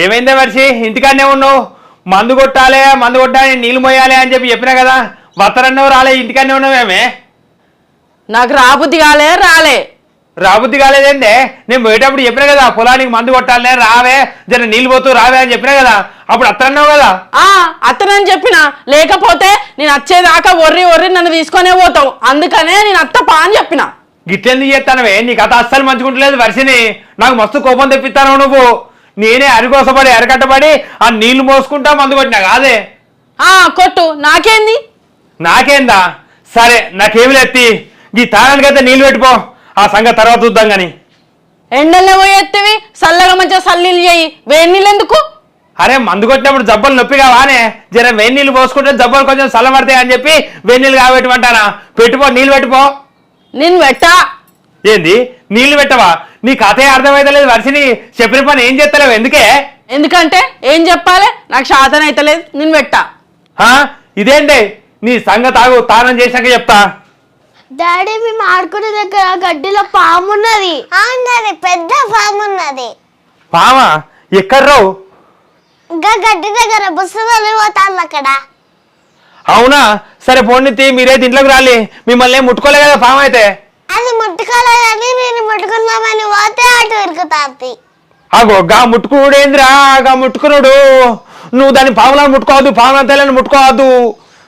ఏమైందే వర్షి ఇంటికాడనే ఉన్నావు. మందు కొట్టాలి మందు కొట్టాలి నీళ్ళు మోయాలి అని చెప్పి చెప్పినా కదా వత్తరన్నో రాలే ఇంటికాడనే ఉన్నావేమే నాకు రాబుద్ది కాలే రాలే. రాబుద్ది కాలేదేందే? నేను పోయేటప్పుడు చెప్పినా కదా పొలానికి మందు కొట్టాలనే రావే జర నీళ్ళు పోతూ రావే అని చెప్పినా కదా అప్పుడు అత్తరన్నావు కదా? ఆ అత్తనని చెప్పిన. లేకపోతే నేను వచ్చేదాకా ఒర్రి ఒర్రి నన్ను తీసుకొనే పోతావు. అందుకనే నేను అత్త పా అని చెప్పిన. గిట్లెందుకు చేస్తానవే? నీ కథ అస్సలు మంచుకుంటలేదు వర్షిని నాకు మస్తు కోపం తెప్పిస్తాను నువ్వు. నేనే అరికోసపడి అరకట్టబడి ఆ నీళ్ళు మోసుకుంటా మందు కొట్టినా కాదే. ఆ కొట్టు. నాకేంది? నాకేందా? సరే నాకేమి ఎత్తి ఈ తాళానికైతే నీళ్ళు పెట్టుకో. ఆ సంగతి తర్వాత చూద్దాం గాని. ఎండల్లో పోయేత్తివి చల్లగా మంచిగా సల్లీలు చేయి. వేడి నీళ్ళు ఎందుకు? అరే మందు కొట్టినప్పుడు జబ్బలు నొప్పిగా వానే జర వేడి నీళ్ళు పోసుకుంటే జబ్బలు కొంచెం చల్లబడతాయి అని చెప్పి వేడి నీళ్ళు కాబెట్టమంటానా పెట్టుకో నీళ్ళు పెట్టుకో. నేను పెట్టా. ఏంది? నీళ్ళు పెట్టవా? నీ కథే అర్థమైతలేదు వర్షిని చెప్పిన పని ఏం చేస్తలేవు? ఎందుకే? ఎందుకంటే ఏం చెప్పాలి? నాకు శాతం అయితలేదు నేను పెట్టా. ఆ? ఇదేంటి? నీ సంగతి ఆగు తానం చేశాక చెప్తా. డాడీ మేము ఆడుకునే దగ్గర గడ్డిలో పాము ఉన్నది ఉన్నది పెద్ద పాము? ఉన్నది పామా ఎక్కడ్రావు ఇంకా గడ్డి దగ్గర బుస్తలు పోతాను అక్కడ. అవునా? సరే పోనీ మీరైతే ఇంట్లోకి రాలి. మిమ్మల్ని ఏం ముట్టుకోలే కదా పాము అయితే. అది ముట్టుకోలేదని నేను ముట్టుకుందామని పోతే అటు ఇరుకుతాంది అగో గా ముట్టుకునుడేంద్రా గా ముట్టుకునుడు నువ్వు దాన్ని పాములను ముట్టుకోవద్దు పాములను తెల్లని ముట్టుకోవద్దు.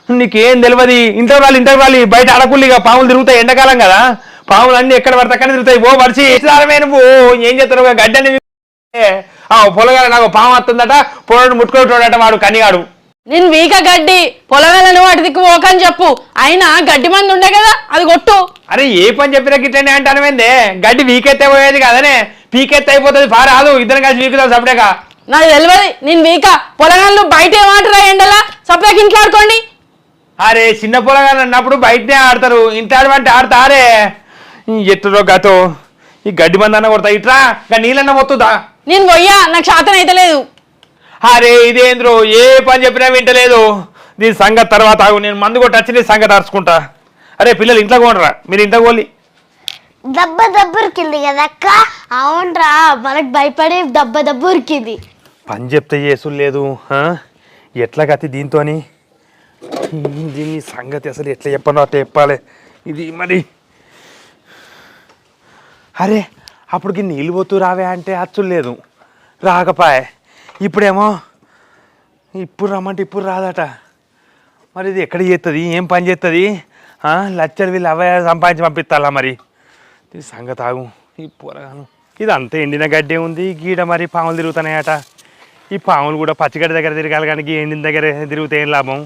నీకేం తెలియదు ఇంటర్ వాళ్ళు ఇంటర్ వాళ్ళు బయట అడకుల్లిగా పాములు తిరుగుతాయి ఎండాకాలం కదా. పాములు అన్ని ఎక్కడ పడితే అక్కడ తిరుగుతాయి. ఓ వరిచి ఇస్తారమే నువ్వు? ఏం చేస్తారు గడ్డని ఆ పొలగాల నాకు పాము వస్తుందట పొలడు ముట్టుకుంటాడట వాడు కనిగాడు నేను వీక గడ్డి పొలగలను వాటి దిక్కు పోకని చెప్పు. అయినా గడ్డి మంది ఉండే కదా అది కొట్టు. అరే ఏ పని చెప్పినా గిట్లనే అంటానమేందే గడ్డి వీకెత్తే పోయేది కదనే. పీకెత్తే అయిపోతుంది పారాదు ఇద్దరం కలిసి వీకుతాం సపరేగా నాకు తెలియదు నేను వీక. పొలగాళ్ళు బయట ఏమంటారా ఎండలా? సపరేట్ ఇంట్లో ఆడుకోండి. అరే చిన్న పొలగాలు అన్నప్పుడు బయటనే ఆడతారు. ఇంత ఆడమంటే ఆడతారే. ఎట్టురో గతో ఈ గడ్డి మంది అన్న కొడతా ఇట్రా. ఇంకా నీళ్ళన్న మొత్తుదా? నేను పోయ్యా నాకు శాతం అయితలేదు అరే ఇదేంద్రో ఏ పని చెప్పినా వింటలేదు. దీని సంగతి తర్వాత నేను మందు కొట్టి వచ్చి నీ సంగతి అరుచుకుంటా అరే పిల్లలు ఇంట్లో కొనరా? మీరు ఇంట్లో కోలి. దెబ్బ దెబ్బ ఉరికింది కదా అక్క అవునరా మనకు భయపడి దెబ్బ దెబ్బ ఉరికింది పని చెప్తే చేసులు లేదు ఆ? ఎట్లా గతి దీంతోని? దీని సంగతి అసలు ఎట్లా చెప్పను అట్లా చెప్పాలి. ఇది మరి. అరే అప్పటికి నీళ్ళు పోతూ రావే అంటే అచ్చులు లేదు. రాకపాయే. ఇప్పుడేమో ఇప్పుడు రమ్మంటే ఇప్పుడు రాదట. మరి ఇది ఎక్కడ చేస్తుంది ఏం పని చేస్తుంది లచ్చలు వీళ్ళు అవే సంపాదించి పంపిస్తాలా మరి? ఇది సంగతి ఆగు. ఈ పూరగాను ఇది అంతా ఎండిన గడ్డే ఉంది. గీడ మరి పాములు తిరుగుతున్నాయట. ఈ పాములు కూడా పచ్చిగడ్డ దగ్గర తిరగాలి కానీ ఎండిన దగ్గర తిరిగితే ఏం లాభం?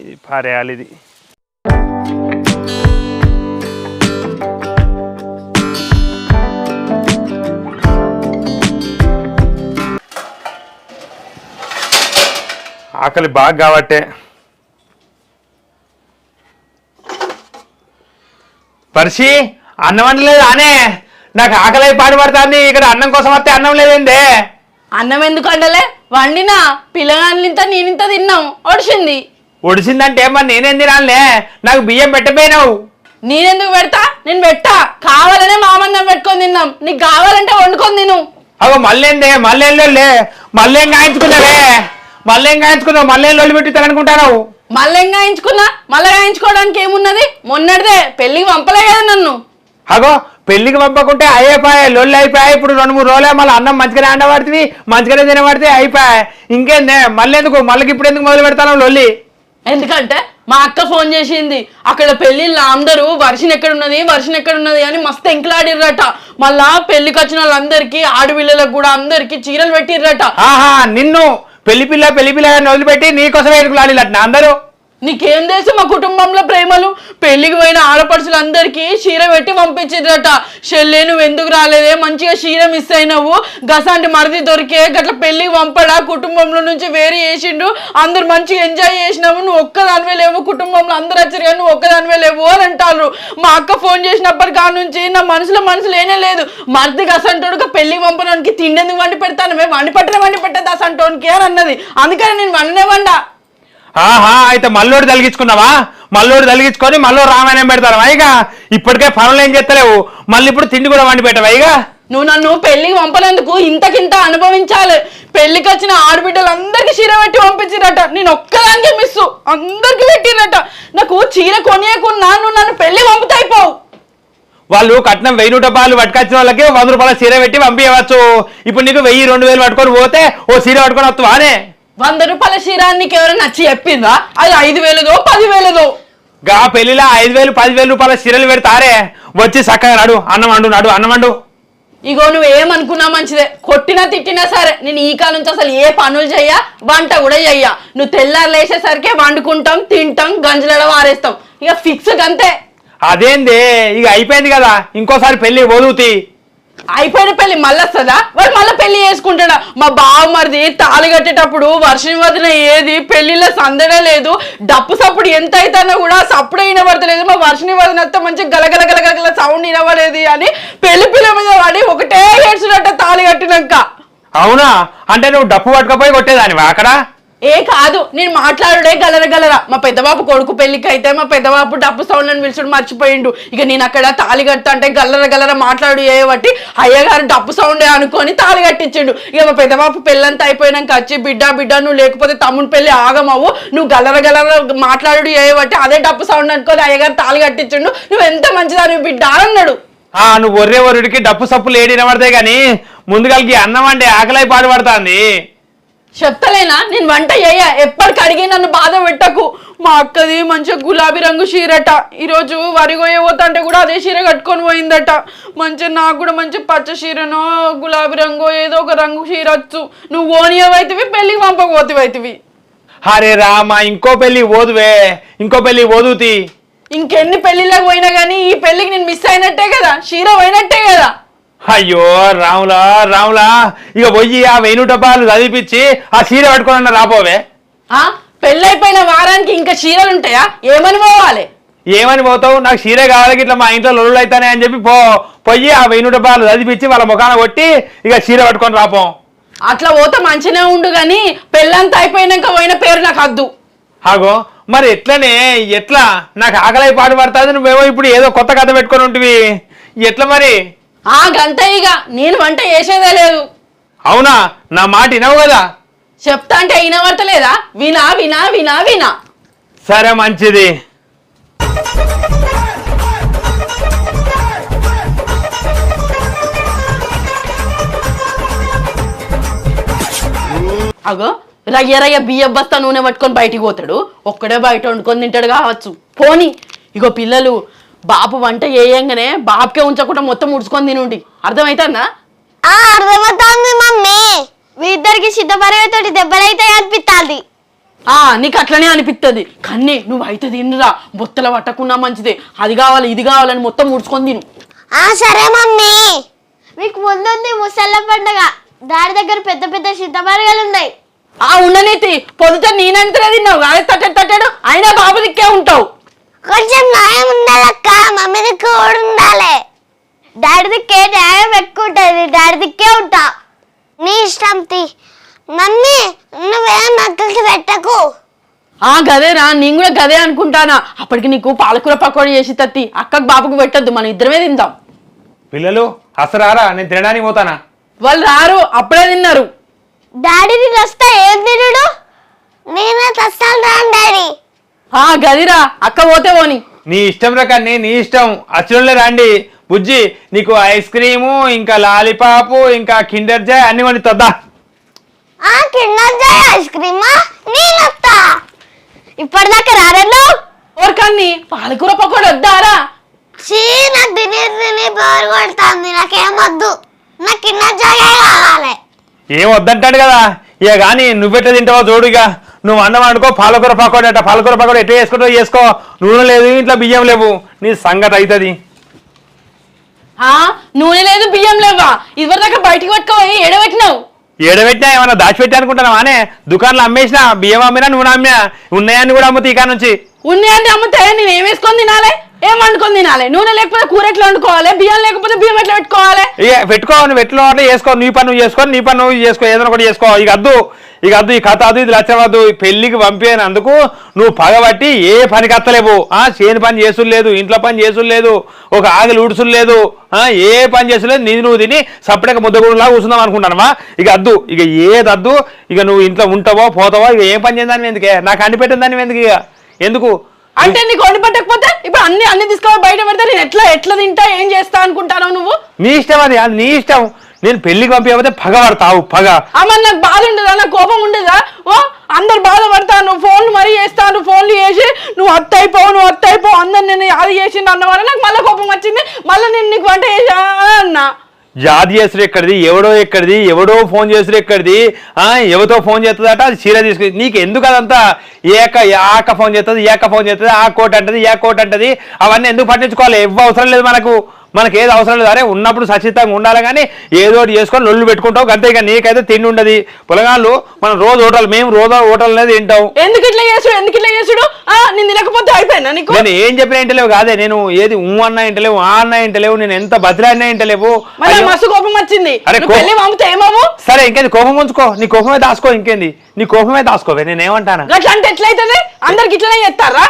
ఇది పారేయాలి ఇది. ఆకలి బాగా కాబట్టే. పరిసి అన్నం వండలేదు అనే నాకు ఆకలి పాడు పడుతుంది. ఇక్కడ అన్నం కోసం వస్తే అన్నం లేదండి అన్నం ఎందుకు అండలే వండినా పిల్లగాళ్ళింత నేనింత తిన్నాం. ఒడిసింది. ఒడిసిందంటే మరి నేనేం తినాలే నాకు బియ్యం పెట్టపోయినావు నేనెందుకు పెడతా? నేను పెట్టా. కావాలనే మామందం పెట్టుకొని తిన్నాం. నీకు కావాలంటే వండుకొని తిను. అగో మళ్ళేందే? మళ్ళేళ్ళే మళ్ళేం గాయించుకున్నావే? మళ్ళేం గాయించుకున్నావు మళ్ళేం లొల్లి పెట్టిస్తారనుకుంటావు మళ్ళీ గాయించుకున్నా మళ్ళీ గాయించుకోవడానికి ఏమున్నది? మొన్నటిదే పెళ్ళికి పంపలే కదా నన్ను. అగో పెళ్ళికి పంపకుంటే అయిపోయాయి లొల్లి అయిపోయాయి. ఇప్పుడు రెండు మూడు రోజులే మళ్ళీ అన్నం మంచిగానే అండబడుతుంది మంచిగానే తినబడితే అయిపోయాయి. ఇంకేందే మళ్ళీ ఎందుకు మళ్ళీ ఇప్పుడు ఎందుకు మొదలు పెడతాను లొల్లి? ఎందుకంటే మా అక్క ఫోన్ చేసింది అక్కడ పెళ్ళిళ్ళు అందరూ వర్షం ఎక్కడున్నది వర్షం ఎక్కడున్నది అని మస్తు ఎంకలాడిర్రట. మళ్ళా పెళ్ళికి వచ్చిన వాళ్ళందరికీ ఆడపిల్లలకు కూడా అందరికి చీరలు పెట్టిర్రట. ఆహా నిన్ను పెళ్ళి పిల్ల పెళ్ళి పిల్ల అని వదిలిపెట్టి నీకోసమే ఎడుకులాడిలట్న అందరూ. నీకేం తెలుసు మా కుటుంబంలో ప్రేమలు? పెళ్ళికి పోయిన ఆడపడుచులందరికీ చీర పెట్టి పంపించిండ్రట షెల్లే నువ్వు ఎందుకు రాలేదే? మంచిగా చీర మిస్ అయినావు. గసాంటి మరిది దొరికే గట్ల పెళ్ళికి పంపడా? కుటుంబంలో నుంచి వేరే చేసిండు అందరు మంచిగా ఎంజాయ్ చేసినావు. నువ్వు ఒక్కదానివే లేవు. కుటుంబంలో అందరు వచ్చారు కానీ నువ్వు ఒక్కదానివే లేవు అని అంటారు. మా అక్క ఫోన్ చేసినప్పటి కాడ నుంచి నా మనసులో మనసు లేనే లేదు. మరిది గసంటోడుగా పెళ్ళికి పంపడానికి తిండెందుకు వండి పెడతాను? మేము వండి పెట్టిన వండి పెట్టేది అసంటోనికి అని అన్నది. అందుకని నేను వండనే వండా. ఆహా అయితే మల్లోడు తలిగించుకున్నావా మల్లోడు తలిగించుకొని మళ్ళీ రామాయణం పెడతారు ఇక. ఇప్పటికే పనులు ఏం చేస్తలేవు. మళ్ళీ ఇప్పుడు తిండి కూడా వండి పెట్టవా ఇక? నువ్వు నన్ను పెళ్ళికి పంపనందుకు ఇంతకింత అనుభవించాలి. పెళ్ళికి వచ్చిన ఆడబిడ్డలందరికీ చీర పెట్టి పంపించిరట. నేను ఒక్కదానికే మిస్ అందరికి పెట్టిరట. నాకు చీర కొనియకున్నా నువ్వు నన్ను పెళ్ళి పంపుతాయిపోవు వాళ్ళు కట్నం వెయ్యి నూట పాలు పట్టుకొచ్చిన వాళ్ళకి వంద రూపాయల చీర పెట్టి పంపించవచ్చు. ఇప్పుడు నీకు వెయ్యి రెండు వేలు పట్టుకొని పోతే ఓ చీర పట్టుకొని వస్తావా అనే? వంద రూపాయల చీర నీకు ఎవరైనా నచ్చి చెప్పిందా? అది ఐదు వేలదో పది వేలదో గా పెళ్ళిలో ఐదు వేలు పదివేలు రూపాయల చీరలు పెడతారే? వచ్చి చక్కగా నడు అన్నం వండు నడు అన్నం వండు. ఇగో నువ్వు ఏమనుకున్నా మంచిదే. కొట్టినా తిట్టినా సరే నేను ఈ కాలం నుంచి అసలు ఏ పనులు చెయ్యా? వంట కూడా చెయ్యా. నువ్వు తెల్లారు లేచేసరికి వండుకుంటాం తింటాం గంజలడ వారేస్తాం. ఇక ఫిక్స్ అంతే. అదేంది? ఇక అయిపోయింది కదా. ఇంకోసారి పెళ్ళి వదువుతి అయిపోయిన పెళ్ళి మళ్ళీ వస్తుందా వాడు మళ్ళీ పెళ్ళి చేసుకుంటాడా? మా బావ మరిది తాళి కట్టేటప్పుడు వర్షం వదిన ఏది పెళ్ళిలో సందడే లేదు డప్పు సప్పుడు ఎంత అయితేనా కూడా సప్పుడు వినబడతలేదు. మా వర్షం వదిన వస్తే మంచి గలగల గలగల సౌండ్ వినబడేది అని పెళ్ళి పిల్ల మీద వాడి ఒకటే ఏడ్చినట్ట తాళి కట్టినాక. అవునా? అంటే నువ్వు డప్పు పట్టుకపోయి కొట్టేదానివా అక్కడ? ఏ కాదు నేను మాట్లాడుడే గలర గలరా. మా పెద్దబాబు కొడుకు పెళ్ళికి అయితే మా పెద్దబాబు డబ్బు సౌండ్ అని పిలిచుడు మర్చిపోయిండు. ఇక నేను అక్కడ తాళి కడతా అంటే గల్లర మాట్లాడు చేయబట్టి అయ్యగారు డబ్బు సౌండే అనుకొని తాళి కట్టించిండు. ఇక మా పెద్దబాబు పెళ్ళంతా అయిపోయినాక వచ్చి బిడ్డ బిడ్డ నువ్వు లేకపోతే తమ్ముని పెళ్ళి ఆగమవు. నువ్వు గల్లర గల్లర మాట్లాడు చేయబట్టి అదే డబ్బు సౌండ్ అనుకొని అయ్యగారు తాళి కట్టించిండు. నువ్వు ఎంత మంచిదాని బిడ్డ అన్నాడు. ఆ నువ్వు ఒర్రే ఒరుడికి డప్పు సప్పులు ఏడి వినబడతాయి కానీ ముందుగాలికి అన్నం అంటే ఆకలై పాడుపడుతుంది. చెప్తలేనా? నేను వంట చేయ. ఎప్పటికి అడిగి నన్ను బాధ పెట్టకు. మా అక్కది మంచిగా గులాబీ రంగు చీరట. ఈరోజు వరి పోతా కూడా అదే చీర కట్టుకొని పోయిందట. మంచిగా నాకు కూడా మంచి పచ్చ చీరనో గులాబీ రంగు ఏదో ఒక రంగు చీర వచ్చు. నువ్వు ఓనియవైతివి పెళ్ళికి పంపకపోతివైతివి. హరే రామ ఇంకో పెళ్ళి ఓదువే ఇంకో పెళ్ళి ఓదుతి ఇంకెన్ని పెళ్ళిళ్ళకి పోయినా కానీ ఈ పెళ్ళికి నేను మిస్ అయినట్టే కదా. చీర పోయినట్టే కదా. అయ్యో రాములా రాములా ఇక పోయి ఆ వెయ్యి డబ్బాలు చదివిపించి ఆ చీర పట్టుకొని రాపోవే ఆ పెళ్ళైపోయిన వారానికి ఇంకా చీరలు ఉంటాయా ఏమని పోవాలి? ఏమని పోతావు? నాకు చీర కావాలి ఇట్లా మా ఇంట్లో లొల్లులు అవుతానే అని చెప్పి పో పోయి ఆ వెయ్యి డబ్బాలు చదివిపించి వాళ్ళ ముఖాన కొట్టి ఇక చీర పట్టుకొని రాపో. అట్లా పోతే మంచినే ఉండు కానీ పెళ్ళంతా అయిపోయినాక పోయిన పేరు నాకు వద్దు ఆగో మరి ఎట్లనే ఎట్లా? నాకు ఆకలై పాటు పడుతుంది నువ్వేమో ఇప్పుడు ఏదో కొత్త కథ పెట్టుకొని ఉంటివి. ఎట్లా మరి? ఆ గంట ఇక నేను వంట చేసేదే లేదు. అవునా? నా మాట వినవు కదా? చెప్తా అంటే వినబడతలేదా? వినా వినా వినా వినా. సరే మంచిది. అగో రయ్య రయ్య బియ్యం బస్తా నూనె పట్టుకొని బయటికి పోతాడు. ఒక్కడే బయట వండుకొని తింటాడు కావచ్చు. పోని ఇగో పిల్లలు బాపు వంట చేయంగానే బాపుకే ఉంచకుండా మొత్తం ముడుచుకొని తినుండి. అర్థమవుతుందా ఆ అర్థమవుతోంది మమ్మీ. మీ ఇద్దరికి సిద్ధపరేతోటి దెబ్బలైతే అనిపిస్తుంది ఆ నీకు అట్లనే అనిపిస్తుంది కన్నీ నువ్వు అయితే తిన్నురా. బొత్తల పట్టకుండా మంచిదే. అది కావాలి ఇది కావాలని మొత్తం ముడుచుకొని తిను. ఆ సరే మమ్మీ. మీకు ముందుంది ముసళ్ళ పండుగ. దారి దగ్గర పెద్ద పెద్ద సిద్ధపరగలు ఉన్నాయి. ఆ ఉండనీతి పొద్దుట నేనంతనే తిన్నావు? అదే తట్టడు తట్టాడు. అయినా బాబు దిక్కే ఉంటావు. కొంచెం న్యాయం ఉండాలక్క మమ్మీ దిక్కు కూడా ఉండాలి డాడీ దిక్కే న్యాయం పెట్టుకుంటుంది డాడీ దిక్కే ఉంటా. నీ ఇష్టం తీ. మమ్మీ నువ్వేం అక్కకి పెట్టకు. ఆ గదేరా నేను కూడా గదే అనుకుంటానా. అప్పటికి నీకు పాలకూర పకోడీ చేసి తత్తి అక్కకు బాబుకు పెట్టద్దు మనం ఇద్దరమే తిందాం. పిల్లలు అసరారా నేను తినడానికి పోతానా? వాళ్ళు రారు అప్పుడే తిన్నారు. డాడీ నేను వస్తా ఏం తినడు? నేనే తెస్తాను డాడీ. ఆ గదిరా అక్క పోతే పోని. నీ ఇష్టం రకాన్ని నీ ఇష్టం. అచ్చులే రండి. బుజ్జి నీకు ఐస్ క్రీము ఇంకా లాలీపాపు ఇంకా కిండర్ జాయ్ అన్ని కొని తద్దా. ఆ కిండర్ జాయ్ ఐస్ క్రీమా? నేను వస్తా ఇప్పటిదాకా రారను ఓర్కన్ని పాలకూర పకోడీ వద్దారా? చీ నాకు తిని తిని బోర్ కొడుతుంది. నాకేమొద్దు నాకు కిండర్ జాయ్ కావాలి. ఏం వద్దంటాడు కదా? ఇక కానీ నువ్వెట్ట తింటావో చూడు ఇక. నువ్వు అన్నం అనుకో పాలకూర పకోడీ అట పాలకూర పకోడీ ఎట్లా చేసుకుంటావు చేసుకో. నూనె లేదు ఇంట్లో బియ్యం లేవు. నీ సంగతి అవుతుంది నూనె లేదు బియ్యం లేవా? ఇదివరదాకా బయటికి పట్టుకోయి ఎడబెట్టినావు ఏడబెట్టినా ఏమన్నా దాచిపెట్టి అనుకుంటున్నావా అనే దుకాణంలో అమ్మేసినా బియ్యం అమ్మినా నూనె అమ్మినా ఉన్నాయని కూడా అమ్ముతా ఇక నుంచి. ఉన్నాయంటే అమ్ముతే నేను ఏం వేసుకొని తినాలి? ఏం వండుకొని తినాలి? నూనె లేకపోతే కూర ఎట్లా వండుకోవాలి? బియ్యం లేకపోతే బియ్యం ఎట్లా పెట్టుకోవాలి? ఇక పెట్టుకో నువ్వు ఎట్లా చేసుకో. నీ పని నువ్వు చేసుకో నీ పని నువ్వు చేసుకో ఏదైనా ఒకటి చేసుకో. ఇక అద్దు ఇక అద్దు ఈ కథ అద్దు ఇది లచ్చవద్దు ఈ పెళ్ళికి పంపినందుకు నువ్వు పగబట్టి ఏ పనికి అత్తలేవు ఆ చేని పని చేసుడు లేదు ఇంట్లో పని చేసుడు లేదు ఒక ఆగిలి లేదు ఆ ఏ పని చేసులేదు నీది నువ్వు తిని సపరేట్గా ముద్దగుడులా కూర్చుందాం అనుకుంటానమా ఇక అద్దు ఇక ఏది అద్దు ఇక నువ్వు ఇంట్లో ఉంటావో పోతావో ఇక ఏం పని చేద్దాని ఎందుకే? నాకు అండి పెట్టిన దాన్ని ఎందుకు ఇక? ఎందుకు? అంటే నీకు వండి పెట్టకపోతే ఇప్పుడు అన్ని అన్ని తీసుకొని బయట పెడితే నేను ఎట్లా ఎట్లా తింటా ఏం చేస్తా అనుకుంటాను నువ్వు? నీ ఇష్టం అది అది నీ ఇష్టం. నేను పెళ్ళికి పంపించకపోతే పగ పడతావు పగ. అమ్మ నాకు బాధ ఉండదా? నాకు కోపం ఉండదా? ఓ అందరు బాధపడతాను ఫోన్లు మరీ చేస్తాను ఫోన్లు చేసి నువ్వు అత్త అయిపోవు నువ్వు అత్త అయిపోవు అందరు నేను అది చేసిండు అన్న వల్ల నాకు మళ్ళీ కోపం వచ్చింది. మళ్ళీ నేను నీకు వంట చేసా అన్నా. జాతి చేసుడు ఎక్కడిది? ఎవడో ఎక్కడిది? ఎవడో ఫోన్ చేసుడు ఎక్కడిది? ఆ ఎవరితో ఫోన్ చేస్తుందట అది చీర తీసుకుని నీకు ఎందుకు అదంతా? ఏక ఆక ఫోన్ చేస్తుంది ఏక ఫోన్ చేస్తుంది ఆ కోట్ అంటది ఏ కోట్ అంటది? అవన్నీ ఎందుకు పట్టించుకోవాలి? ఎవ్వ అవసరం లేదు మనకు. మనకి ఏది అవసరం లేదు. అరే ఉన్నప్పుడు సచితంగా ఉండాలి కానీ ఏదో చేసుకొని లొల్లు పెట్టుకుంటావు. అంతే ఇక నీకైతే తిండి ఉండదు. పొలగాళ్ళు మనం రోజు హోటల్ మేము రోజు హోటల్ అనేది తింటాం. ఎందుకు ఇట్లా చేసుడు ఎందుకు ఇట్లా చేసుడు నేను తినకపోతే అయిపోయినా నీకు? నేను ఏం చెప్పినా ఇంటలేవు కాదే. నేను ఏది ఊ అన్నా ఇంటలేవు ఆ అన్నా ఇంటలేవు నేను ఎంత బతిరాడినా ఇంటలేవు. మస్తు కోపం వచ్చింది. అరే నువ్వు కో- పెళ్ళి పంపితే ఏమవు సరే ఇంకేంది? కోపం ఉంచుకో. నీ కోపమే దాసుకో ఇంకేంది? నీ కోపమే దాసుకోవే నేనేమంటానా? అట్లా అంటే ఎట్లయితుంది? అందరికి ఇట్లనే చేస్తారా?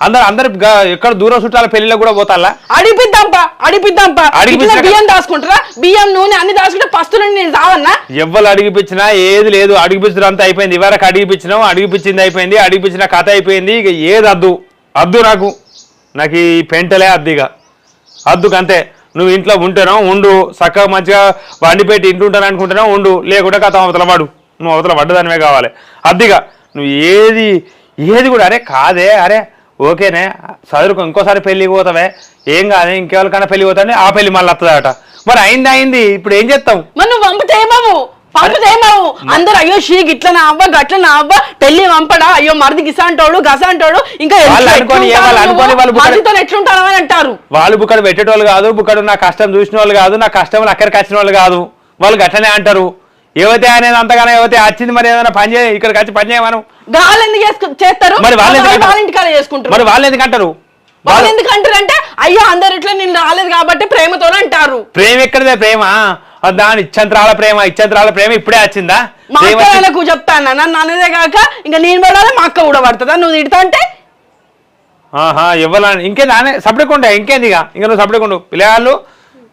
అందరు అందరు ఎక్కడ దూరం చుట్టాల పెళ్ళిలో కూడా పోతాలా? అడిపిద్దాంపా అడిపిద్దాంపా. అడిగిపించిన ఇట్లా బియ్యం దాచుకుంటారా? బియ్యం నూనె అన్ని దాచుకుంటే పస్తులు నేను రావన్నా? ఎవ్వరు అడిగిపించినా ఏది లేదు. అడిగిపించడం అంతా అయిపోయింది. ఇవరకు అడిగిపించినావు అడిగిపించింది అయిపోయింది. అడిగిపించిన కథ అయిపోయింది. ఇక ఏది అద్దు? అద్దు నాకు. నాకు ఈ పెంటలే అద్దిగా అద్దుకు అంతే నువ్వు ఇంట్లో ఉంటేనో ఉండు. చక్కగా మంచిగా వండి పెట్టి ఇంటి ఉంటాను అనుకుంటున్నావు ఉండు. లేకుంటే కథ అవతల పడు. నువ్వు అవతల పడ్డదానివే కావాలి. అద్దిగా నువ్వు ఏది ఏది కూడా అరే కాదే. అరే ఓకేనే చదువుకో ఇంకోసారి పెళ్ళికి పోతావే? ఏం కాదు ఇంకెవరికైనా పెళ్ళి పోతానే ఆ పెళ్ళి మళ్ళీ వస్తుందట మరి అయింది అయింది. ఇప్పుడు ఏం చేస్తాం? మరి నువ్వు అందరు అయ్యో షీ గిట్ల నా అవ్వ గట్ల నా అవ్వ పెళ్ళి పంపడా? అయ్యో మరిది గిసాంటోడు గసాంటోడు ఇంకా ఎట్లుంటారు? అని అంటారు. వాళ్ళు బుక్కడు పెట్టేటోళ్ళు కాదు బుక్కడు నా కష్టం చూసిన వాళ్ళు కాదు నా కష్టం అక్కడికి వచ్చిన వాళ్ళు కాదు. వాళ్ళు గట్లనే అంటారు. ఏవైతే అనేది అంతగానో ఏవైతే వచ్చింది మరి ఏదైనా పని చేయ ఇక్కడికి వచ్చి పని చేయమను గాలు ఎందుకు చేసుకు- చేస్తారు? మరి వాళ్ళు ఎందుకు వాళ్ళ? ఇంటికాడ చేసుకుంటారు. మరి వాళ్ళు ఎందుకు అంటారు? వాళ్ళు వాళ్ళు ఎందుకు అంటారు అంటే అయ్యో అందరు ఇట్లా నేను రాలేదు కాబట్టి ప్రేమతోనే అంటారు. ప్రేమ ఎక్కడిదే ప్రేమ? దాని ఇచ్చంతరాల ప్రేమ ఇచ్చంతరాల ప్రేమ ఇప్పుడే వచ్చిందా? మా ప్రేమ అక్క వచ్చి- వాళ్ళకు చెప్తాను? నన్ను అనేదే కాక ఇంకా నేను పడాలి? మా అక్క కూడా పడుతుందా? నువ్వు తిడతా అంటే? ఆహా ఇవ్వాలని ఇంకేంది? నానే సపరేట్ ఇంకేంది ఇక? ఇంకా నువ్వు సపరేట్ ఉండు పిల్లగాళ్ళు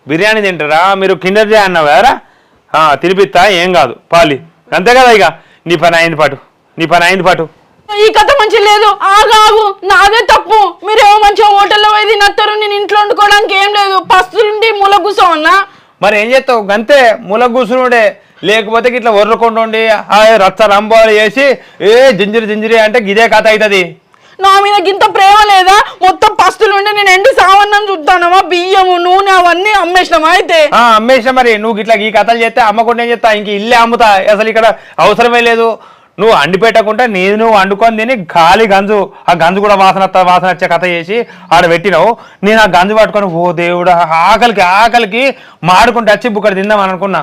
బిర్యానీ తింటారా? మీరు కిండర్ చేయ అన్నావు కదరా ఆ, తినిపిస్తా ఏం కాదు. పాలి. అంతే కదా ఇక? నీ పని అయింది పాటు. నీ పని అయింది పాటు. ఈ కథ మంచి లేదు. ఆగాగు. నాదే తప్పు. మీరేమో మంచిగా హోటల్లో పోయి తినత్తారు. నేను ఇంట్లో వండుకోవడానికి ఏం లేదు. పస్తులుండి మూల కూర్చోమన్నా మరి ఏం చేస్తావు? గంతే మూల కూర్చునుడే లేకపోతే ఇట్లా ఆ రచ్చ రంబోలు వేసి ఏ జింజిరి జింజిరి అంటే గిదే కథ అవుతుంది నా మీద గింత ప్రేమ లేదా? మొత్తం పస్తులుండి నేను ఎండి సామాన్యం చూస్తానమా బియ్యము నూనె అవన్నీ అమ్మేసినామా అయితే? ఆ అమ్మేసిన మరి. నువ్వు ఇట్లా ఈ కథలు చేస్తే అమ్మకుండా ఏం చేస్తా? ఇంక ఇల్లే అమ్ముతా. అసలు ఇక్కడ అవసరమే లేదు. నువ్వు అండి పెట్టకుండా నేను నువ్వు వండుకొని తిని గాలి గంజు ఆ గంజు కూడా వాసన వాసన వచ్చే కథ చేసి ఆడ పెట్టినావు. నేను ఆ గంజు పట్టుకొని ఓ దేవుడు ఆకలికి ఆకలికి మాడుకుంటే వచ్చి బుక్కడ తిందాం అనుకున్నా.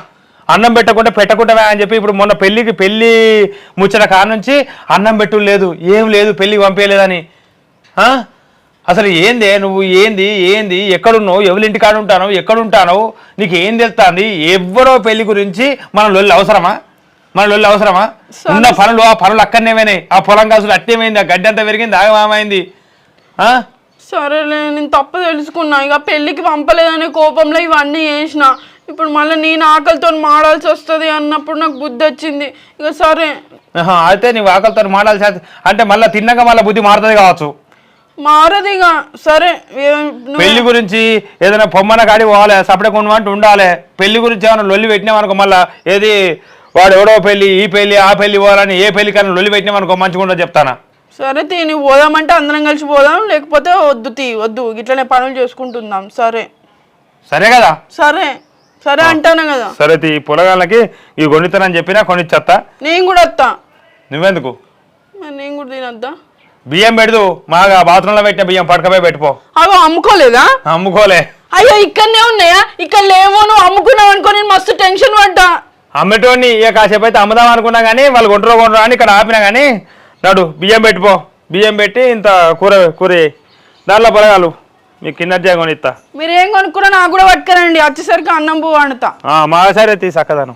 అన్నం పెట్టకుండా పెట్టకుండా అని చెప్పి ఇప్పుడు మొన్న పెళ్ళికి పెళ్ళి ముచ్చట కాడ నుంచి అన్నం పెట్టు లేదు ఏం లేదు పెళ్ళికి పంపించలేదని. అసలు ఏందే నువ్వు ఏంది ఏంది ఎక్కడున్నావు ఎవరింటి కాడ ఉంటాను ఎక్కడుంటాను నీకు ఏం తెలుస్తుంది? ఎవరో పెళ్ళి గురించి మనం లొల్లి అవసరమా? మన లొల్లి అవసరమా ఉన్న పనులు ఆ పనులు అక్కడనే పోయినాయి ఆ పొలం కాసులు అట్టేమైంది ఆ గడ్డి అంతా పెరిగింది ఆగమామైంది ఆ? సరేలే నేను తప్పు తెలుసుకున్నా. ఇక పెళ్ళికి పంపలేదనే కోపంలో ఇవన్నీ చేసిన. ఇప్పుడు మళ్ళీ నేను ఆకలితో మాడాల్సి వస్తుంది అన్నప్పుడు నాకు బుద్ధి వచ్చింది. ఇక సరే. అయితే నీ ఆకలితో మాడాల్సి. అంటే మళ్ళీ తిన్నాక మళ్ళీ బుద్ధి మారుతుంది కావచ్చు. మారదు ఇక. సరే పెళ్ళి గురించి ఏదైనా పొమ్మన కాడి పోవాలి సపడే కొనమంటూ ఉండాలి. పెళ్ళి గురించి ఏమైనా లొల్లి పెట్టినామనుకో మళ్ళీ ఏది వాడు ఎవడో పెళ్ళి ఈ పెళ్ళి ఆ పెళ్ళి పోవాలని ఏ పెళ్ళి కానీ లొల్లి పెట్టినామనుకో మంచిగా ఉండదు చెప్తానా? సరే తీ నువ్వు పోదామంటే అందరం కలిసి పోదాం లేకపోతే వద్దు తీ వద్దు ఇట్లనే పనులు చేసుకుంటుందాం సరే. సరే కదా? సరే సరే అంటాను కదా. సరే తీ పొలగాళ్ళకి ఈ కొనిస్తానని చెప్పినా కొనిచ్చేస్తా నేను కూడా వస్తా నువ్వెందుకు? మరి నేను కూడా తినొద్దా? బియ్యం పెడదు మాగా బాత్రూంలో పెట్టిన బియ్యం పడకపోయి పెట్టుకో. అవి అమ్ముకోలేదా? అమ్ముకోలే. అయ్యో ఇక్కడనే ఉన్నాయా? ఇక్కడ లేవో నువ్వు అమ్ముకున్నావు అనుకో నేను మస్తు టెన్షన్ పడ్డా. అమ్మేటోడిని ఇక కాసేపు అయితే అమ్ముదాం అనుకున్నా కానీ వాళ్ళు కొంటరో కొంటరో అని ఇక్కడ ఆపినా కానీ నడు బియ్యం పెట్టిపో బియ్యం పెట్టి ఇంత కూర కూర. దాంట్లో పొలగాలు. మీ కిన్నర్ జాగోని ఇస్తా మీరు ఏం కొనుక్కున్నా నాకు కూడా పట్టుకురండి. వచ్చేసరికి అన్నం పువ్వు వండుతా. మా సరే తీ చక్కదాను